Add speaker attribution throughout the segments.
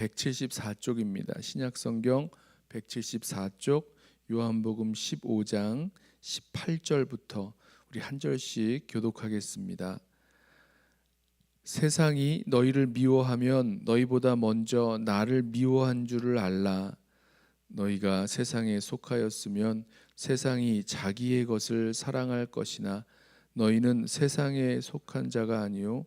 Speaker 1: 174쪽입니다. 신약 성경 174쪽 요한복음 15장 18절부터 우리 한 절씩 교독하겠습니다. 세상이 너희를 미워하면 너희보다 먼저 나를 미워한 줄을 알라. 너희가 세상에 속하였으면 세상이 자기의 것을 사랑할 것이나 너희는 세상에 속한 자가 아니요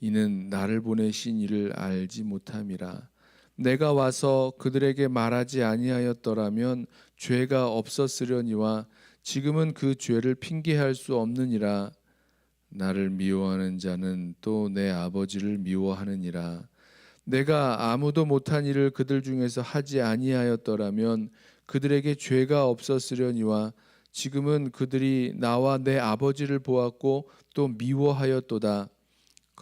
Speaker 1: 이는 나를 보내신 이를 알지 못함이라. 내가 와서 그들에게 말하지 아니하였더라면 죄가 없었으려니와 지금은 그 죄를 핑계할 수 없느니라. 나를 미워하는 자는 또 내 아버지를 미워하느니라. 내가 아무도 못한 일을 그들 중에서 하지 아니하였더라면 그들에게 죄가 없었으려니와 지금은 그들이 나와 내 아버지를 보았고 또 미워하였도다.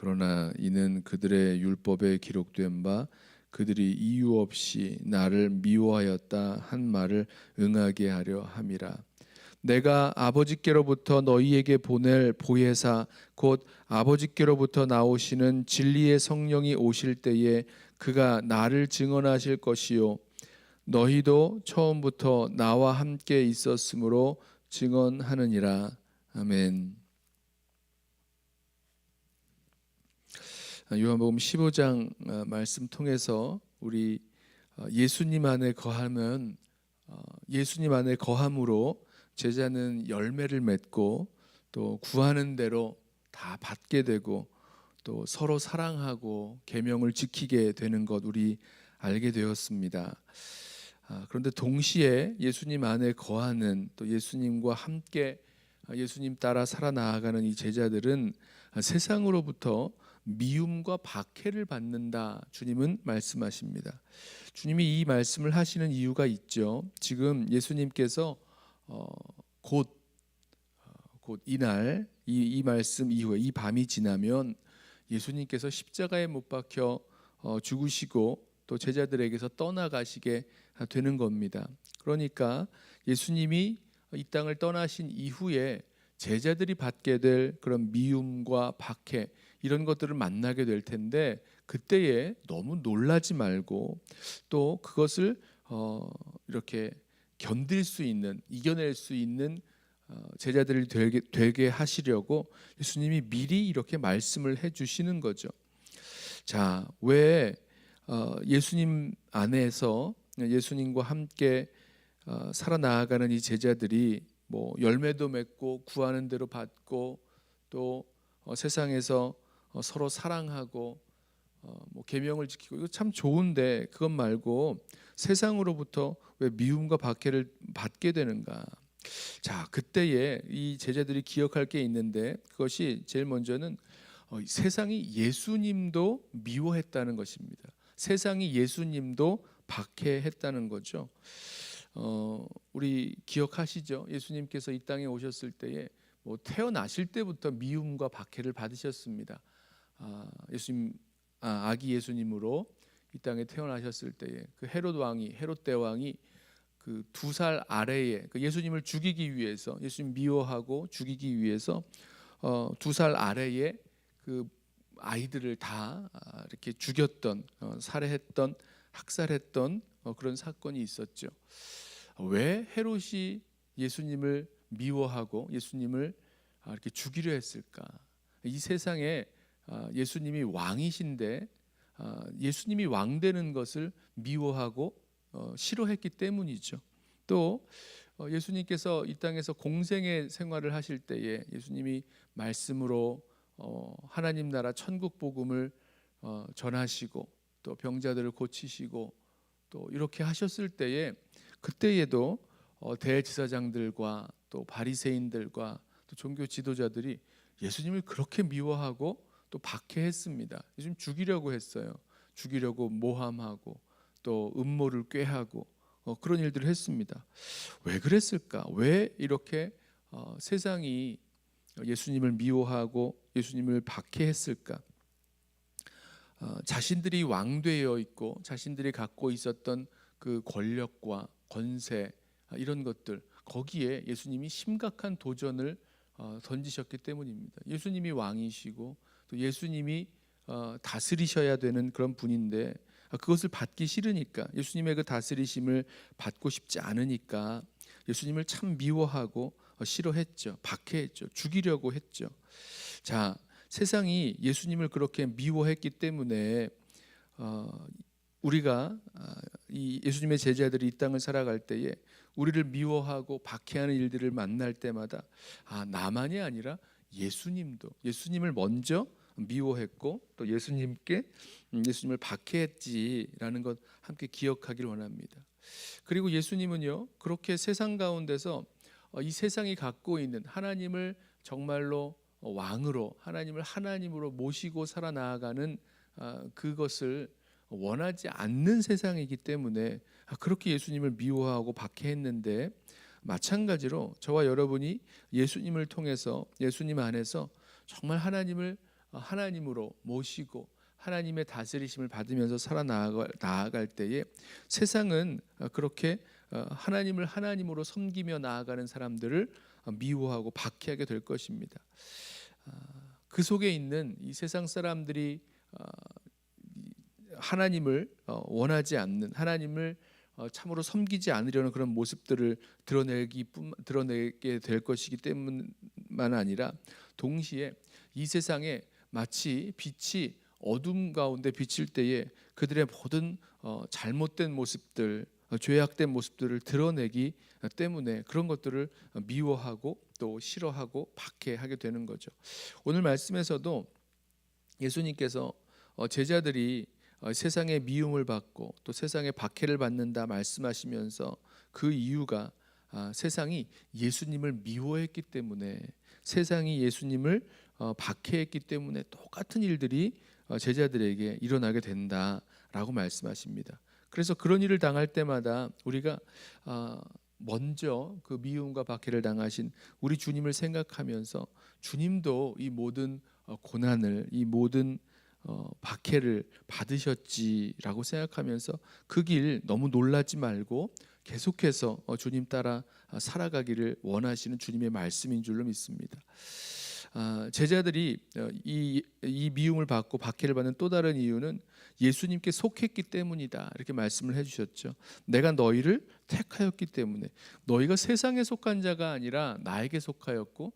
Speaker 1: 그러나 이는 그들의 율법에 기록된 바 그들이 이유 없이 나를 미워하였다 한 말을 응하게 하려 함이라. 내가 아버지께로부터 너희에게 보낼 보혜사 곧 아버지께로부터 나오시는 진리의 성령이 오실 때에 그가 나를 증언하실 것이요 너희도 처음부터 나와 함께 있었으므로 증언하느니라 아멘. 요한복음 15장 어, 말씀 통해서 우리 어, 예수님 안에 거하면 어, 예수님 안에 거함으로 제자는 열매를 맺고 또 구하는 대로 다 받게 되고 또 서로 사랑하고 계명을 지키게 되는 것 우리 알게 되었습니다. 아, 그런데 동시에 예수님 안에 거하는 또 예수님과 함께 예수님 따라 살아나가는 이 제자들은 세상으로부터 미움과 박해를 받는다. 주님은 말씀하십니다. 주님이 이 말씀을 하시는 이유가 있죠. 지금 예수님께서 어, 곧, 어, 곧 이날 이, 이 말씀 이후에 이 밤이 지나면 예수님께서 십자가에 못 박혀 어, 죽으시고 또 제자들에게서 떠나가시게 되는 겁니다. 그러니까 예수님이 이 땅을 떠나신 이후에 제자들이 받게 될 그런 미움과 박해 이런 것들을 만나게 될 텐데 그때에 너무 놀라지 말고 또 그것을 어, 이렇게 견딜 수 있는 이겨낼 수 있는 어, 제자들을 되게, 되게 하시려고 예수님이 미리 이렇게 말씀을 해주시는 거죠. 자, 왜 어, 예수님 안에서 예수님과 함께 어, 살아나가는 이 제자들이 뭐 열매도 맺고 구하는 대로 받고 또 세상에서 서로 사랑하고 뭐 계명을 지키고 이거 참 좋은데 그것 말고 세상으로부터 왜 미움과 박해를 받게 되는가? 자, 그때에 이 제자들이 기억할 게 있는데 그것이 제일 먼저는 어, 세상이 예수님도 미워했다는 것입니다. 세상이 예수님도 박해했다는 거죠. 어, 우리 기억하시죠? 예수님께서 이 땅에 오셨을 때에 뭐 태어나실 때부터 미움과 박해를 받으셨습니다. 아, 예수님 아, 아기 예수님으로 이 땅에 태어나셨을 때에 그 헤롯 왕이 헤롯 대왕이 그 두 살 아래에 그 예수님을 죽이기 위해서 예수님 미워하고 죽이기 위해서 어, 두 살 아래에 그 아이들을 다 아, 이렇게 죽였던 어, 살해했던 학살했던 어, 그런 사건이 있었죠. 왜 헤롯이 예수님을 미워하고 예수님을 아, 이렇게 죽이려 했을까? 이 세상에 아, 예수님이 왕이신데 아, 예수님이 왕 되는 것을 미워하고 어, 싫어했기 때문이죠. 또 어, 예수님께서 이 땅에서 공생의 생활을 하실 때에 예수님이 말씀으로 어, 하나님 나라 천국 복음을 전하시고 또 병자들을 고치시고 또 이렇게 하셨을 때에 그때에도 대제사장들과 또 바리새인들과 또 종교 지도자들이 예수님을 그렇게 미워하고 또 박해했습니다. 요즘 죽이려고 했어요. 죽이려고 모함하고 또 음모를 꾀하고 어, 그런 일들을 했습니다. 왜 그랬을까? 왜 이렇게 어, 세상이 예수님을 미워하고 예수님을 박해했을까? 어, 자신들이 왕되어 있고 자신들이 갖고 있었던 그 권력과 권세 아, 이런 것들 거기에 예수님이 심각한 도전을 어, 던지셨기 때문입니다. 예수님이 왕이시고 또 예수님이 어, 다스리셔야 되는 그런 분인데 아, 그것을 받기 싫으니까 예수님의 그 다스리심을 받고 싶지 않으니까 예수님을 참 미워하고 어, 싫어했죠. 박해했죠. 죽이려고 했죠. 자, 세상이 예수님을 그렇게 미워했기 때문에 어, 우리가 아, 이 예수님의 제자들이 이 땅을 살아갈 때에 우리를 미워하고 박해하는 일들을 만날 때마다 아 나만이 아니라 예수님도 예수님을 먼저 미워했고 또 예수님께 음, 예수님을 박해했지라는 것 함께 기억하길 원합니다. 그리고 예수님은요 그렇게 세상 가운데서 어, 이 세상이 갖고 있는 하나님을 정말로 어, 왕으로 하나님을 하나님으로 모시고 살아나가는 아, 그것을 원하지 않는 세상이기 때문에 아, 그렇게 예수님을 미워하고 박해했는데 마찬가지로 저와 여러분이 예수님을 통해서 예수님 안에서 정말 하나님을 어, 하나님으로 모시고 하나님의 다스리심을 받으면서 살아나갈 나아갈 때에 세상은 어, 그렇게 어, 하나님을 하나님으로 섬기며 나아가는 사람들을 미워하고 박해하게 될 것입니다. 아, 그 속에 있는 이 세상 사람들이 하나님을 원하지 않는 하나님을 어, 참으로 섬기지 않으려는 그런 모습들을 드러내기 드러내게 될 것이기 때문만 아니라 동시에 이 세상에 마치 빛이 어둠 가운데 비칠 때에 그들의 모든 어, 잘못된 모습들, 어, 죄악된 모습들을 드러내기 때문에 그런 것들을 미워하고 또 싫어하고 박해하게 되는 거죠. 오늘 말씀에서도 예수님께서 제자들이 어, 세상의 미움을 받고 또 세상의 박해를 받는다 말씀하시면서 그 이유가 아, 세상이 예수님을 미워했기 때문에 세상이 예수님을 어, 박해했기 때문에 똑같은 일들이 어, 제자들에게 일어나게 된다라고 말씀하십니다. 그래서 그런 일을 당할 때마다 우리가 아, 먼저 그 미움과 박해를 당하신 우리 주님을 생각하면서 주님도 이 모든 고난을 이 모든 어, 박해를 받으셨지라고 생각하면서 그 길 너무 놀라지 말고 계속해서 어, 주님 따라 살아가기를 원하시는 주님의 말씀인 줄로 믿습니다. 아, 제자들이 어, 이, 이 미움을 받고 박해를 받는 또 다른 이유는 예수님께 속했기 때문이다 이렇게 말씀을 해주셨죠. 내가 너희를 택하였기 때문에 너희가 세상에 속한 자가 아니라 나에게 속하였고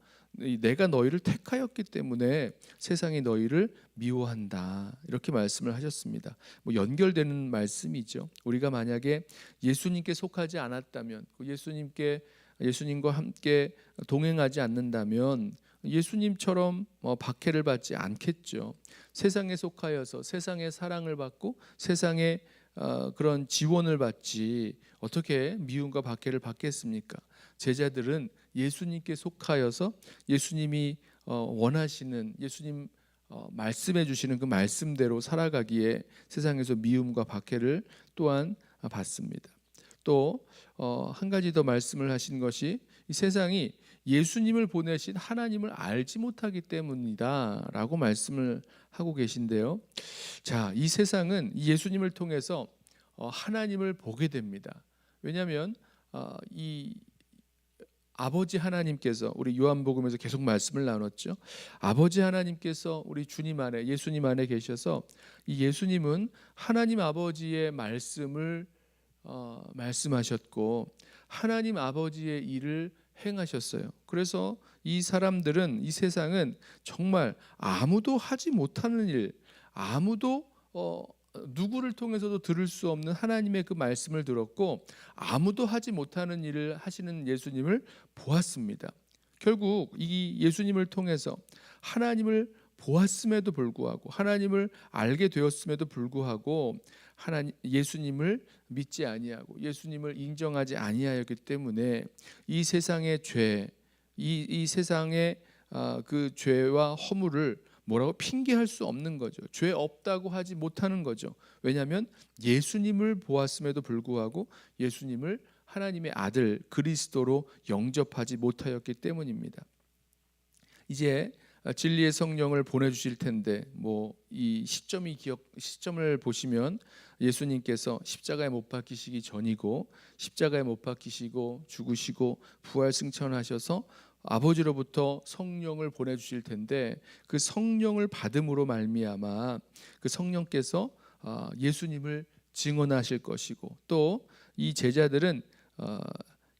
Speaker 1: 내가 너희를 택하였기 때문에 세상이 너희를 미워한다 이렇게 말씀을 하셨습니다. 뭐 연결되는 말씀이죠. 우리가 만약에 예수님께 속하지 않았다면 그 예수님께 예수님과 함께 동행하지 않는다면 예수님처럼 뭐 박해를 받지 않겠죠. 세상에 속하여서 세상의 사랑을 받고 세상의 어, 그런 지원을 받지 어떻게 미움과 박해를 받겠습니까? 제자들은 예수님께 속하여서 예수님이 어, 원하시는 예수님 어, 말씀해 주시는 그 말씀대로 살아가기에 세상에서 미움과 박해를 또한 받습니다. 또한 가지 더 말씀을 하신 것이 이 세상이 예수님을 보내신 하나님을 알지 못하기 때문이다라고 말씀을 하고 계신데요. 자, 이 세상은 예수님을 통해서 어, 하나님을 보게 됩니다. 왜냐하면 어, 이 아버지 하나님께서 우리 요한복음에서 계속 말씀을 나눴죠. 아버지 하나님께서 우리 주님 안에 예수님 안에 계셔서 이 예수님은 하나님 아버지의 말씀을 어, 말씀하셨고 하나님 아버지의 일을 행하셨어요. 그래서 이 사람들은 이 세상은 정말 아무도 하지 못하는 일, 아무도 어, 누구를 통해서도 들을 수 없는 하나님의 그 말씀을 들었고 아무도 하지 못하는 일을 하시는 예수님을 보았습니다. 결국 이 예수님을 통해서 하나님을 보았음에도 불구하고 하나님을 알게 되었음에도 불구하고 하나님 예수님을 믿지 아니하고 예수님을 인정하지 아니하였기 때문에 이 세상의 죄, 이, 이 세상의 아, 그 죄와 허물을 뭐라고 핑계할 수 없는 거죠. 죄 없다고 하지 못하는 거죠. 왜냐하면 예수님을 보았음에도 불구하고 예수님을 하나님의 아들 그리스도로 영접하지 못하였기 때문입니다. 이제 진리의 성령을 보내주실 텐데 뭐 이 시점이 기억 시점을 보시면 예수님께서 십자가에 못 박히시기 전이고 십자가에 못 박히시고 죽으시고 부활 승천하셔서 아버지로부터 성령을 보내주실 텐데 그 성령을 받음으로 말미암아 그 성령께서 아, 예수님을 증언하실 것이고 또 이 제자들은 아,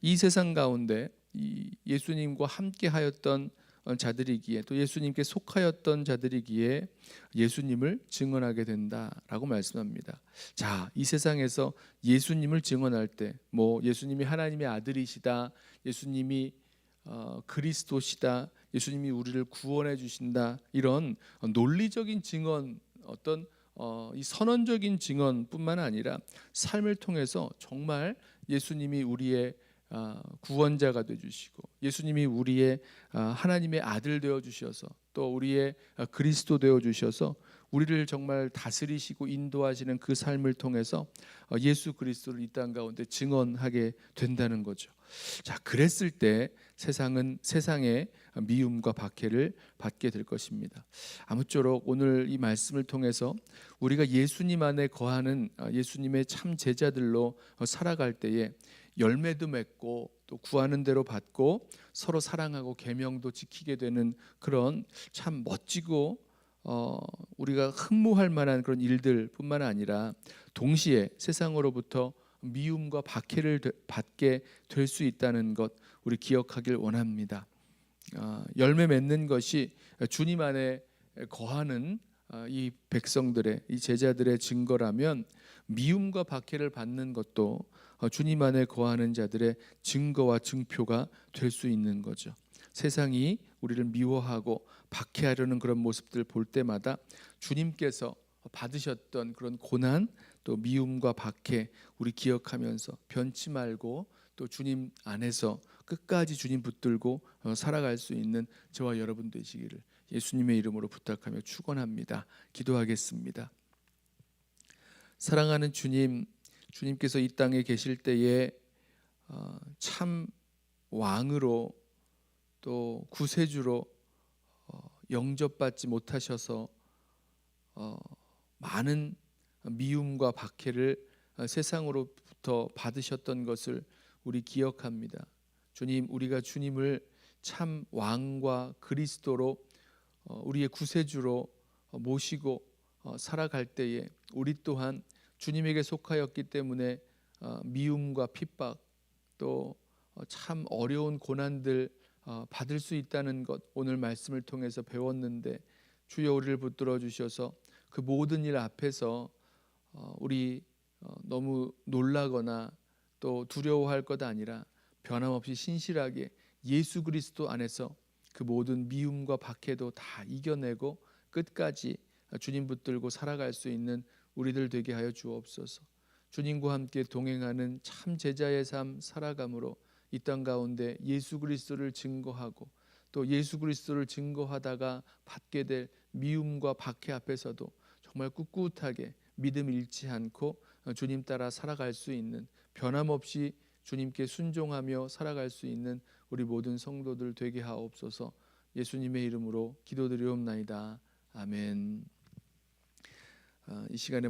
Speaker 1: 이 세상 가운데 이 예수님과 함께하였던 자들이기에 또 예수님께 속하였던 자들이기에 예수님을 증언하게 된다라고 말씀합니다. 자, 이 세상에서 예수님을 증언할 때 뭐 예수님이 하나님의 아들이시다. 예수님이 어, 그리스도시다. 예수님이 우리를 구원해 주신다. 이런 논리적인 증언 어떤 어, 이 선언적인 증언뿐만 아니라 삶을 통해서 정말 예수님이 우리의 아, 구원자가 되 주시고 예수님이 우리의 아, 하나님의 아들 되어 주셔서 또 우리의 아, 그리스도 되어 주셔서 우리를 정말 다스리시고 인도하시는 그 삶을 통해서 어, 예수 그리스도를 이 땅 가운데 증언하게 된다는 거죠. 자, 그랬을 때 세상은 세상의 미움과 박해를 받게 될 것입니다. 아무쪼록 오늘 이 말씀을 통해서 우리가 예수님 안에 거하는 예수님의 참 제자들로 어, 살아갈 때에 열매도 맺고 또 구하는 대로 받고 서로 사랑하고 계명도 지키게 되는 그런 참 멋지고 어, 우리가 흠모할 만한 그런 일들뿐만 아니라 동시에 세상으로부터 미움과 박해를 받게 될 수 있다는 것 우리 기억하길 원합니다. 어, 열매 맺는 것이 주님 안에 거하는 어, 이 백성들의 이 제자들의 증거라면 미움과 박해를 받는 것도 어, 주님 안에 거하는 자들의 증거와 증표가 될 수 있는 거죠. 세상이 우리를 미워하고 박해하려는 그런 모습들 볼 때마다 주님께서 받으셨던 그런 고난 또 미움과 박해 우리 기억하면서 변치 말고 또 주님 안에서 끝까지 주님 붙들고 어, 살아갈 수 있는 저와 여러분 되시기를 예수님의 이름으로 부탁하며 축원합니다. 기도하겠습니다. 사랑하는 주님, 주님께서 이 땅에 계실 때에 어, 참 왕으로 또 구세주로 어, 영접받지 못하셔서 어, 많은 미움과 박해를 세상으로부터 받으셨던 것을 우리 기억합니다. 주님, 우리가 주님을 참 왕과 그리스도로 우리의 구세주로 모시고 살아갈 때에 우리 또한 주님에게 속하였기 때문에 어, 미움과 핍박 또 참 어려운 고난들 어, 받을 수 있다는 것 오늘 말씀을 통해서 배웠는데 주여 우리를 붙들어 주셔서 그 모든 일 앞에서 어, 우리 너무 놀라거나 또 두려워할 것 아니라 변함없이 신실하게 예수 그리스도 안에서 그 모든 미움과 박해도 다 이겨내고 끝까지 주님 붙들고 살아갈 수 있는 우리들 되게 하여 주옵소서. 주님과 함께 동행하는 참 제자의 삶 살아감으로 이 땅 가운데 예수 그리스도를 증거하고 또 예수 그리스도를 증거하다가 받게 될 미움과 박해 앞에서도 정말 꿋꿋하게 믿음 잃지 않고 주님 따라 살아갈 수 있는 변함없이 주님께 순종하며 살아갈 수 있는 우리 모든 성도들 되게 하옵소서. 예수님의 이름으로 기도드리옵나이다. 아멘. 어, 이 시간에